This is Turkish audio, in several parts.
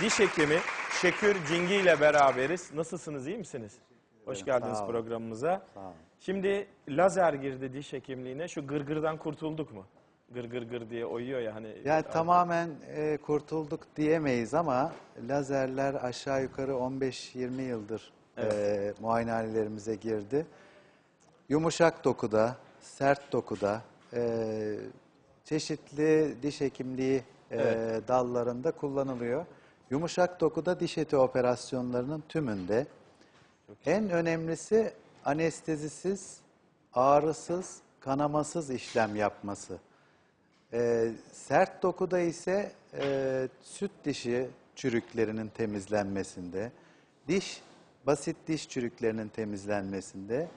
diş hekimi Şekür Cingi ile beraberiz. Nasılsınız, iyi misiniz? Hoş geldiniz sağ olun. programımıza. Sağ olun. Şimdi lazer girdi diş hekimliğine. Şu gırgırdan kurtulduk mu? Gır gır gır diye oyuyor ya hani. Yani tamamen e, kurtulduk diyemeyiz ama lazerler aşağı yukarı 15-20 yıldır e, muayenehanelerimize girdi. Yumuşak dokuda, sert dokuda, e, çeşitli diş hekimliği e, Evet. dallarında kullanılıyor. Yumuşak dokuda diş eti operasyonlarının tümünde en önemlisi anestezisiz, ağrısız, kanamasız işlem yapması. Ee, sert dokuda ise e, süt dişi çürüklerinin temizlenmesinde, diş basit diş çürüklerinin temizlenmesinde,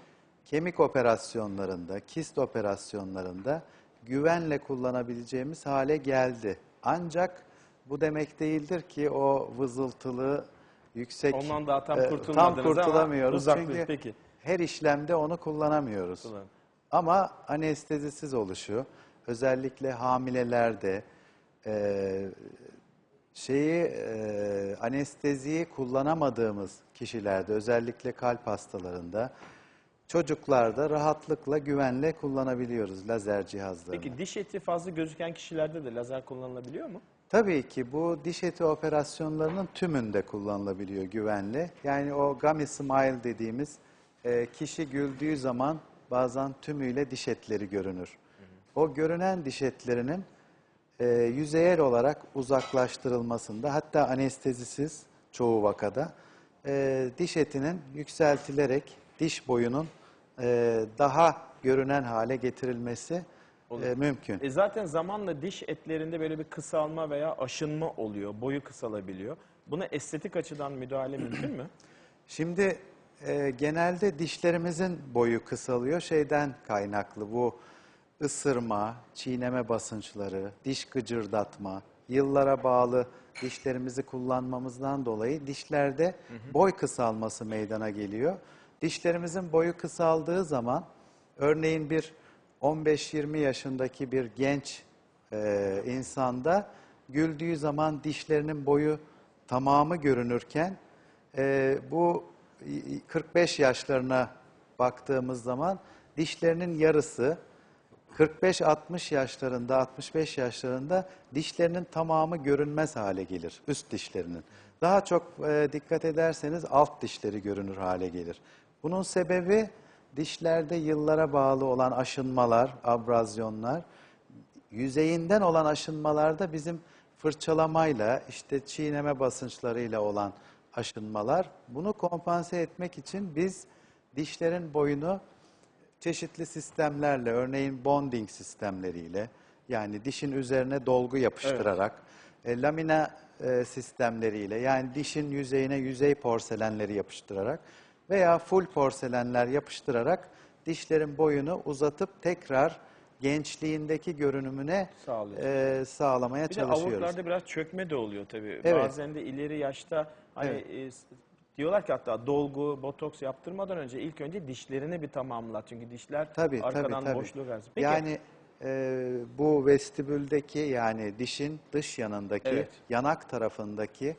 kemik operasyonlarında, kist operasyonlarında güvenle kullanabileceğimiz hale geldi. Ancak bu demek değildir ki o vızıltılı, yüksek Ondan daha tam e, tam ama kurtulamıyoruz çünkü Peki. her işlemde onu kullanamıyoruz. Kullan. Ama anestezisiz oluşu, özellikle hamilelerde e, şeyi e, anesteziyi kullanamadığımız kişilerde, özellikle kalp hastalarında, çocuklarda rahatlıkla, güvenle kullanabiliyoruz lazer cihazlarını. Peki diş eti fazla gözüken kişilerde de lazer kullanılabiliyor mu? Tabii ki bu diş eti operasyonlarının tümünde kullanılabiliyor güvenli. Yani o gummy smile dediğimiz e, kişi güldüğü zaman bazen tümüyle diş etleri görünür. O görünen diş etlerinin e, yüzeyel olarak uzaklaştırılmasında hatta anestezisiz çoğu vakada e, diş etinin yükseltilerek diş boyunun e, daha görünen hale getirilmesi e, mümkün. E zaten zamanla diş etlerinde böyle bir kısalma veya aşınma oluyor. Boyu kısalabiliyor. Buna estetik açıdan müdahale mümkün mü? Şimdi e, genelde dişlerimizin boyu kısalıyor şeyden kaynaklı bu ısırma, çiğneme basınçları, diş gıcırdatma, yıllara bağlı dişlerimizi kullanmamızdan dolayı dişlerde boy kısalması meydana geliyor. Dişlerimizin boyu kısaldığı zaman örneğin bir 15-20 yaşındaki bir genç e, insanda güldüğü zaman dişlerinin boyu tamamı görünürken e, bu 45 yaşlarına baktığımız zaman dişlerinin yarısı 45-60 yaşlarında, 65 yaşlarında dişlerinin tamamı görünmez hale gelir, üst dişlerinin. Daha çok e, dikkat ederseniz alt dişleri görünür hale gelir. Bunun sebebi dişlerde yıllara bağlı olan aşınmalar, abrazyonlar, yüzeyinden olan aşınmalarda bizim fırçalamayla, işte çiğneme basınçlarıyla olan aşınmalar. Bunu kompanse etmek için biz dişlerin boyunu çeşitli sistemlerle, örneğin bonding sistemleriyle, yani dişin üzerine dolgu yapıştırarak, e, lamina e, sistemleriyle, yani dişin yüzeyine yüzey porselenleri yapıştırarak veya full porselenler yapıştırarak dişlerin boyunu uzatıp tekrar gençliğindeki görünümüne e, sağlamaya Bir de çalışıyoruz. avurtlarda biraz çökme de oluyor tabii. Evet. Bazen de ileri yaşta hani e, s- diyorlar ki hatta dolgu, botoks yaptırmadan önce ilk önce dişlerini bir tamamla. Çünkü dişler Tabii, arkadan tabii, tabii. boşluğu versin. Peki, Yani e, bu vestibüldeki yani dişin dış yanındaki, Evet. yanak tarafındaki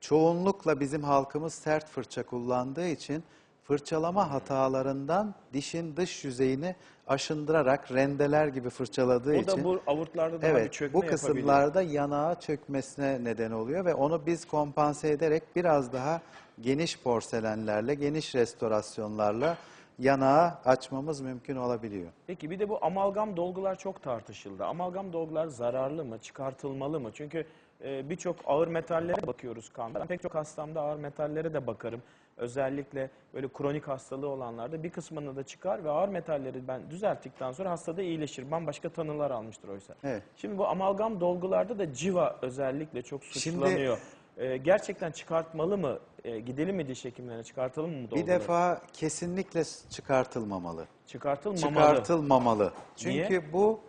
çoğunlukla bizim halkımız sert fırça kullandığı için fırçalama hatalarından dişin dış yüzeyini aşındırarak rendeler gibi fırçaladığı o için da bu avurtlarda daha bir Evet, çökme bu kısımlarda yanağa çökmesine neden oluyor ve onu biz kompanse ederek biraz daha geniş porselenlerle, geniş restorasyonlarla yanağı açmamız mümkün olabiliyor. Peki bir de bu amalgam dolgular çok tartışıldı. Amalgam dolgular zararlı mı, çıkartılmalı mı? Çünkü e, birçok ağır metallere bakıyoruz kanda. Ben pek çok hastamda ağır metallere de bakarım. Özellikle böyle kronik hastalığı olanlarda bir kısmını da çıkar ve ağır metalleri ben düzelttikten sonra hastada iyileşir. Bambaşka tanılar almıştır oysa. Evet. Şimdi bu amalgam dolgularda da civa özellikle çok suçlanıyor. E, gerçekten çıkartmalı mı? E, gidelim mi diş hekimlerine çıkartalım mı bu Bir dolguları? defa kesinlikle çıkartılmamalı. Çıkartılmamalı. Çıkartılmamalı. Niye? Çünkü bu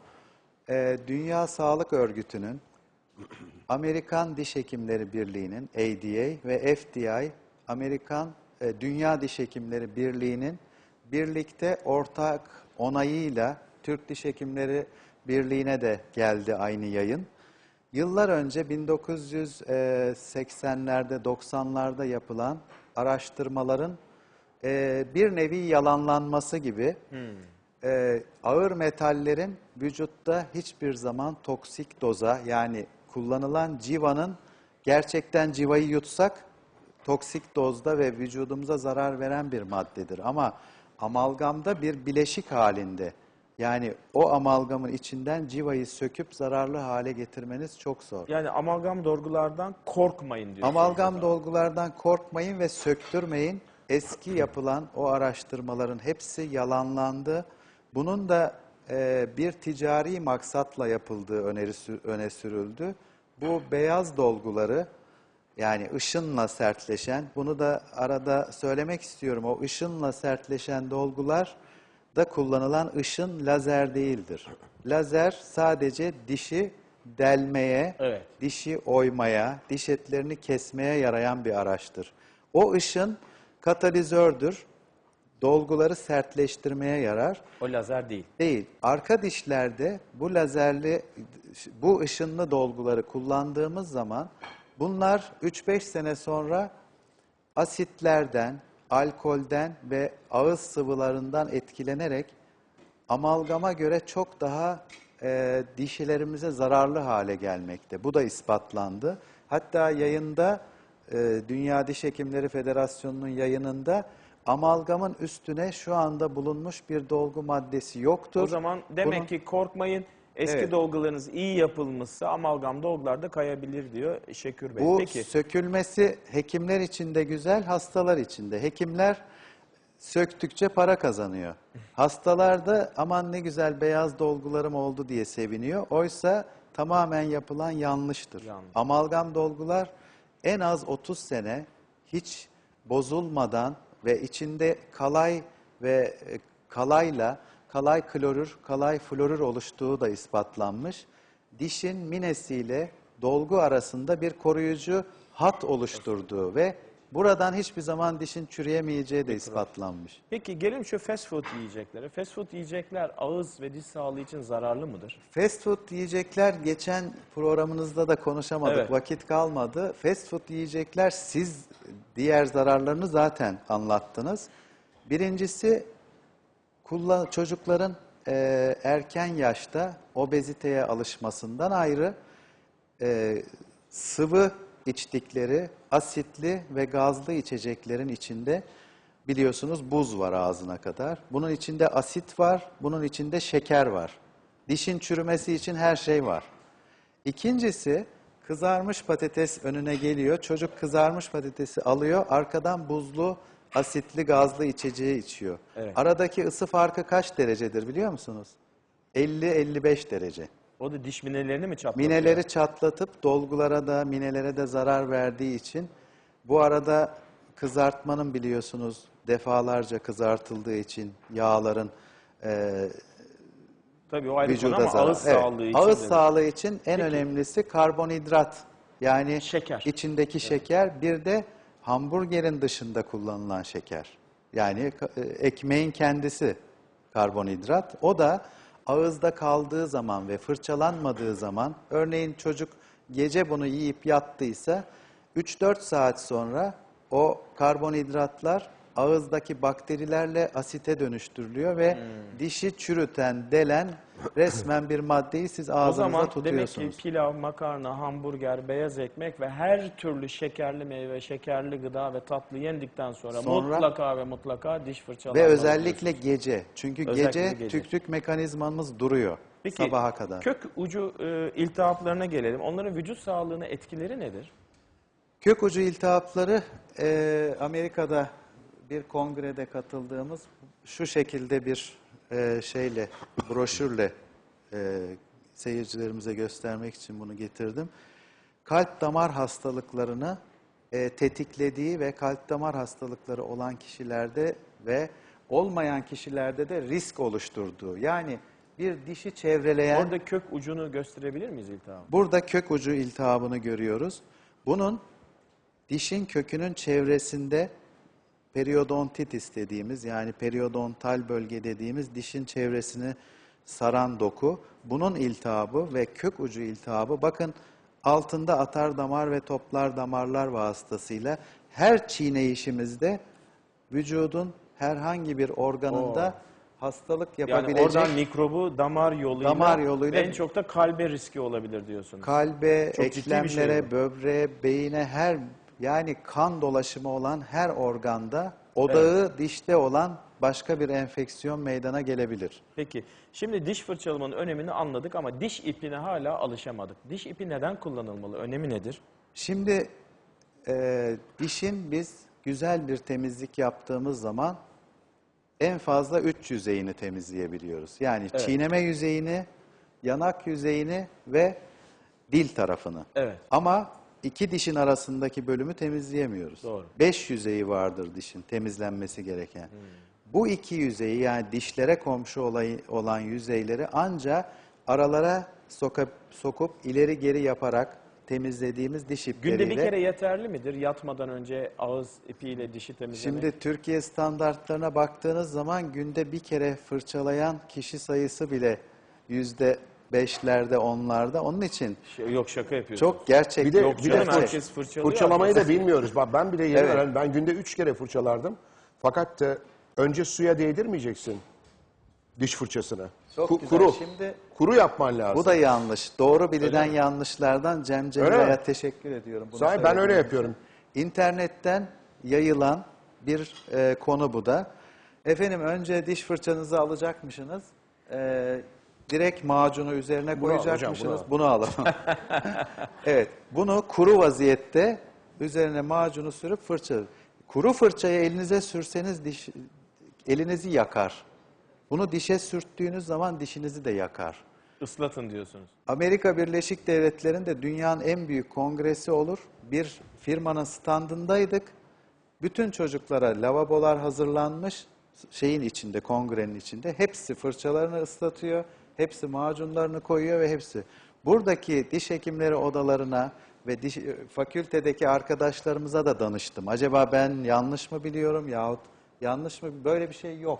e, Dünya Sağlık Örgütü'nün, Amerikan Diş Hekimleri Birliği'nin ADA ve FDI, Amerikan e, Dünya Diş Hekimleri Birliği'nin birlikte ortak onayıyla Türk Diş Hekimleri Birliği'ne de geldi aynı yayın. Yıllar önce 1980'lerde 90'larda yapılan araştırmaların e, bir nevi yalanlanması gibi e, ağır metallerin vücutta hiçbir zaman toksik doza yani kullanılan civanın gerçekten civayı yutsak toksik dozda ve vücudumuza zarar veren bir maddedir. Ama amalgamda bir bileşik halinde yani o amalgamın içinden civayı söküp zararlı hale getirmeniz çok zor. Yani amalgam dolgulardan korkmayın diyorsunuz. Amalgam dolgulardan korkmayın ve söktürmeyin. Eski yapılan o araştırmaların hepsi yalanlandı. Bunun da e, bir ticari maksatla yapıldığı öneri, sü- öne sürüldü. Bu beyaz dolguları yani ışınla sertleşen, bunu da arada söylemek istiyorum. O ışınla sertleşen dolgular da kullanılan ışın lazer değildir. Lazer sadece dişi delmeye, Evet. dişi oymaya, diş etlerini kesmeye yarayan bir araçtır. O ışın katalizördür. Dolguları sertleştirmeye yarar. O lazer değil. Değil. Arka dişlerde bu lazerli, bu ışınlı dolguları kullandığımız zaman bunlar 3-5 sene sonra asitlerden, alkolden ve ağız sıvılarından etkilenerek amalgama göre çok daha e, dişilerimize zararlı hale gelmekte. Bu da ispatlandı. Hatta yayında e, Dünya Diş Hekimleri Federasyonu'nun yayınında amalgamın üstüne şu anda bulunmuş bir dolgu maddesi yoktur. O zaman demek Bunun- ki korkmayın. Eski Evet. dolgularınız iyi yapılmışsa amalgam dolgular da kayabilir diyor Şekür Bey. Bu Peki. sökülmesi hekimler için de güzel, hastalar için de. Hekimler söktükçe para kazanıyor. Hastalar da aman ne güzel beyaz dolgularım oldu diye seviniyor. Oysa tamamen yapılan yanlıştır. Yanlış. Amalgam dolgular en az 30 sene hiç bozulmadan ve içinde kalay ve e, kalayla kalay klorür, kalay florür oluştuğu da ispatlanmış. Dişin minesiyle dolgu arasında bir koruyucu hat oluşturduğu ve buradan hiçbir zaman dişin çürüyemeyeceği de ispatlanmış. Peki gelin şu fast food yiyeceklere. Fast food yiyecekler ağız ve diş sağlığı için zararlı mıdır? Fast food yiyecekler geçen programınızda da konuşamadık, Evet. vakit kalmadı. Fast food yiyecekler siz diğer zararlarını zaten anlattınız. Birincisi kullan çocukların e, erken yaşta obeziteye alışmasından ayrı e, sıvı içtikleri asitli ve gazlı içeceklerin içinde biliyorsunuz buz var ağzına kadar. Bunun içinde asit var, bunun içinde şeker var. Dişin çürümesi için her şey var. İkincisi kızarmış patates önüne geliyor. Çocuk kızarmış patatesi alıyor, arkadan buzlu, asitli, gazlı içeceği içiyor. Evet. Aradaki ısı farkı kaç derecedir biliyor musunuz? 50-55 derece. O da diş minelerini mi çatlatıyor? Mineleri çatlatıp dolgulara da minelere de zarar verdiği için bu arada kızartmanın biliyorsunuz defalarca kızartıldığı için yağların e, Tabii o ayrı konu vücuda ama zarar. ağız Evet, sağlığı için. Ağız de- sağlığı için en Peki. önemlisi karbonhidrat. Yani Şeker. içindeki şeker bir de hamburgerin dışında kullanılan şeker. Yani e, ekmeğin kendisi karbonhidrat. O da ağızda kaldığı zaman ve fırçalanmadığı zaman örneğin çocuk gece bunu yiyip yattıysa 3-4 saat sonra o karbonhidratlar ağızdaki bakterilerle asite dönüştürülüyor ve Hmm. dişi çürüten, delen resmen bir maddeyi siz O ağzınıza zaman demek tutuyorsunuz. ki pilav, makarna, hamburger, beyaz ekmek ve her türlü şekerli meyve, şekerli gıda ve tatlı yendikten sonra, Sonra- mutlaka ve mutlaka diş Ve fırçalanmalı. özellikle gece. Çünkü Özellikle gece, gece. tükrük mekanizmamız duruyor Peki, sabaha kadar. kök ucu e, iltihaplarına gelelim. Onların vücut sağlığına etkileri nedir? Kök ucu iltihapları e, Amerika'da bir kongrede katıldığımız şu şekilde bir e, şeyle, broşürle e, seyircilerimize göstermek için bunu getirdim. Kalp damar hastalıklarını e, tetiklediği ve kalp damar hastalıkları olan kişilerde ve olmayan kişilerde de risk oluşturduğu. Yani bir dişi çevreleyen... Orada kök ucunu gösterebilir miyiz iltihabı? Burada kök ucu iltihabını görüyoruz. Bunun dişin kökünün çevresinde periodontitis dediğimiz yani periodontal bölge dediğimiz dişin çevresini saran doku. Bunun iltihabı ve kök ucu iltihabı bakın altında atar damar ve toplar damarlar vasıtasıyla her çiğneyişimizde vücudun herhangi bir organında hastalık Yani yapabilecek oradan mikrobu damar yoluyla, Damar yoluyla- en çok da kalbe riski olabilir diyorsunuz. kalbe, Çok şey eklemlere, bu. böbreğe, beyine her yani kan dolaşımı olan her organda odağı dişte olan başka bir enfeksiyon meydana gelebilir. Peki şimdi diş fırçalamanın önemini anladık ama diş ipine hala alışamadık. Diş ipi neden kullanılmalı? Önemi nedir? Şimdi e, dişin biz güzel bir temizlik yaptığımız zaman en fazla üç yüzeyini temizleyebiliyoruz. Yani Evet. çiğneme yüzeyini, yanak yüzeyini ve dil tarafını. Evet. Ama iki dişin arasındaki bölümü temizleyemiyoruz. Doğru. Beş yüzeyi vardır dişin temizlenmesi gereken. Bu iki yüzeyi yani dişlere komşu olay, olan yüzeyleri anca aralara sokup, sokup ileri geri yaparak temizlediğimiz diş ipleriyle. Günde bir kere yeterli midir? Yatmadan önce ağız ipiyle dişi temizlemek. Şimdi Türkiye standartlarına baktığınız zaman günde bir kere fırçalayan kişi sayısı bile yüzde beşlerde, onlarda. Onun için Şey- yok şaka yapıyorsunuz. çok gerçek. Bir de, Yok bir canım, de herkes fırçalıyor. fırçalamayı da bilmiyoruz. Bak ben bile yeni Evet. öğrendim. Ben günde üç kere fırçalardım. Fakat e, önce suya değdirmeyeceksin diş fırçasını. Çok Ku- güzel. Kuru. Şimdi- Kuru yapman lazım. Bu da yanlış. Doğru bilinen yanlışlardan Cem Öyle Cemile'ye mi? teşekkür ediyorum. Bunu Sahi ben söylediğiniz öyle için. yapıyorum. İnternetten yayılan bir e, konu bu da. Efendim önce diş fırçanızı alacakmışsınız. E, direkt macunu üzerine Bunu al hocam, koyacakmışsınız. bunu Bunu, alın. evet. Bunu kuru vaziyette üzerine macunu sürüp fırça. Kuru fırçayı elinize sürseniz diş, elinizi yakar. Bunu dişe sürttüğünüz zaman dişinizi de yakar. Islatın diyorsunuz. Amerika Birleşik Devletleri'nde dünyanın en büyük kongresi olur. Bir firmanın standındaydık. Bütün çocuklara lavabolar hazırlanmış şeyin içinde, kongrenin içinde. Hepsi fırçalarını ıslatıyor, hepsi macunlarını koyuyor ve hepsi. Buradaki diş hekimleri odalarına ve diş, fakültedeki arkadaşlarımıza da danıştım. Acaba ben yanlış mı biliyorum yahut yanlış mı? Böyle bir şey yok.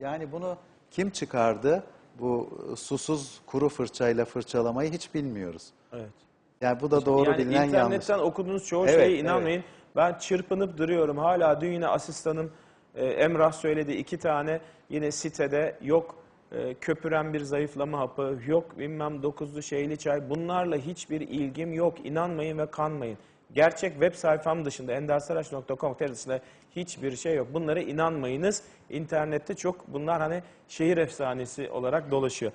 Yani bunu kim çıkardı? Bu susuz kuru fırçayla fırçalamayı hiç bilmiyoruz. Evet. Yani bu da doğru yani bilinen yanlış. internetten okuduğunuz çoğu Evet, şeye inanmayın. Ben çırpınıp duruyorum. Hala dün yine asistanım e, Emrah söyledi iki tane yine sitede yok e, köpüren bir zayıflama hapı, yok bilmem dokuzlu şeyli çay. Bunlarla hiçbir ilgim yok. İnanmayın ve kanmayın. Gerçek web sayfam dışında endersaraç.com tersine hiçbir şey yok. Bunlara inanmayınız. İnternette çok bunlar hani şehir efsanesi olarak dolaşıyor.